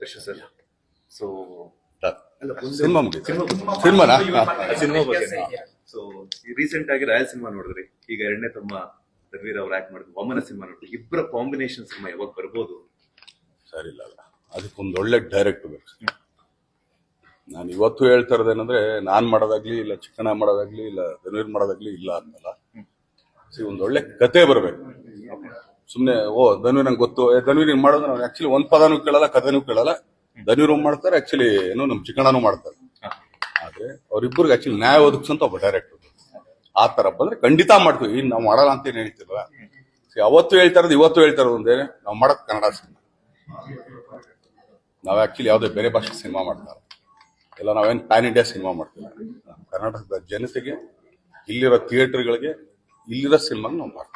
Sir so cinema ಮುಗಿತು. ಸಿನಿಮಾನಾ? Cinema ಬಗ್ಗೆ ಸೊ ರೀಸೆಂಟ್ ಆಗಿ ರಾಯಲ್ ಸಿನಿಮಾ ನೋಡಿದ್ರಿ. ಈಗ ಎರಡನೇ ತಮ್ಮ ರವೀರ್ ಅವ್ರು ಆಕ್ಟ್ ಮಾಡಿದ್ರು. ವಾಮನ ಸಿನಿಮಾ ನೋಡಿದ್ರಿ. ಇಬ್ಬರ ಕಾಂಬಿನೇಷನ್ ಸಿನಿಮಾ ಯಾವಾಗ ಬರ್ಬೋದು? ಸರಿ ಇಲ್ಲ ಅಲ್ಲ. ಅದಕ್ಕೊಂದು ಒಳ್ಳೆ ಡೈರೆಕ್ಟ್ ಬೇಕು. ನಾನು ಇವತ್ತು ಹೇಳ್ತಾ ಇರೋದೇನಂದ್ರೆ ನಾನು ಮಾಡೋದಾಗ್ಲಿ ಇಲ್ಲ ಚಿಕ್ಕಣ್ಣ ಮಾಡೋದಾಗ್ಲಿ ಇಲ್ಲ ಧನುವೀರ್ ಮಾಡೋದಾಗ್ಲಿ ಇಲ್ಲ ಅಂತಲ್ಲ ಸಿ ಒಂದು ಒಳ್ಳೆ ಕತೆ ಬರಬೇಕು. ಸುಮ್ನೆ, ಓ ಧನ್ವೀರ್ ನಂಗೆ ಗೊತ್ತು. ಧನ್ವೀರ್ ಹಿಂಗ್ ಮಾಡೋದು ನಾವು ಆಕ್ಚುಲಿ ಒಂದ್ ಪದನೂ ಕೇಳಲ್ಲ, ಕಥೆನೂ ಕೇಳಲ್ಲ. ಧನ್ವೀರ್ ಮಾಡ್ತಾರೆ ಆಕ್ಚುಲಿ ಏನು, ನಮ್ ಚಿಕ್ಕಣ್ಣನು ಮಾಡ್ತಾರೆ. ಆದ್ರೆ ಅವ್ರಿಬ್ಬರಿಗೆ ಆಕ್ಚುಲಿ ನ್ಯಾಯ ಒದಗಿಸಂತ ಒಬ್ಬ ಡೈರೆಕ್ಟರ್ ಆ ತರ ಬಂದ್ರೆ ಖಂಡಿತ ಮಾಡ್ತೀವಿ. ಇನ್ ನಾವು ಮಾಡಲ್ಲ ಅಂತ ಏನ್ ಹೇಳ್ತಿಲ್ವಾ ಅವತ್ತು ಹೇಳ್ತಾ ಇರೋದು, ಇವತ್ತು ಹೇಳ್ತಾ ಒಂದೇ. ನಾವು ಮಾಡೋದು ಕನ್ನಡ ಸಿನಿಮಾ. ನಾವು ಆಕ್ಚುಲಿ ಯಾವುದೇ ಬೇರೆ ಭಾಷೆ ಸಿನಿಮಾ ಮಾಡ್ತಾರೆ. ಇಲ್ಲ ನಾವೇನು ಪ್ಯಾನ್ ಇಂಡಿಯಾ ಸಿನಿಮಾ ಮಾಡ್ತೀವಿ. ಕರ್ನಾಟಕದ ಜನತೆಗೆ, ಇಲ್ಲಿರೋ ಥಿಯೇಟರ್ಗಳಿಗೆ ಇಲ್ಲಿರೋ ಸಿನಿಮಾ ನಾವು ಮಾಡ್ತೀವಿ.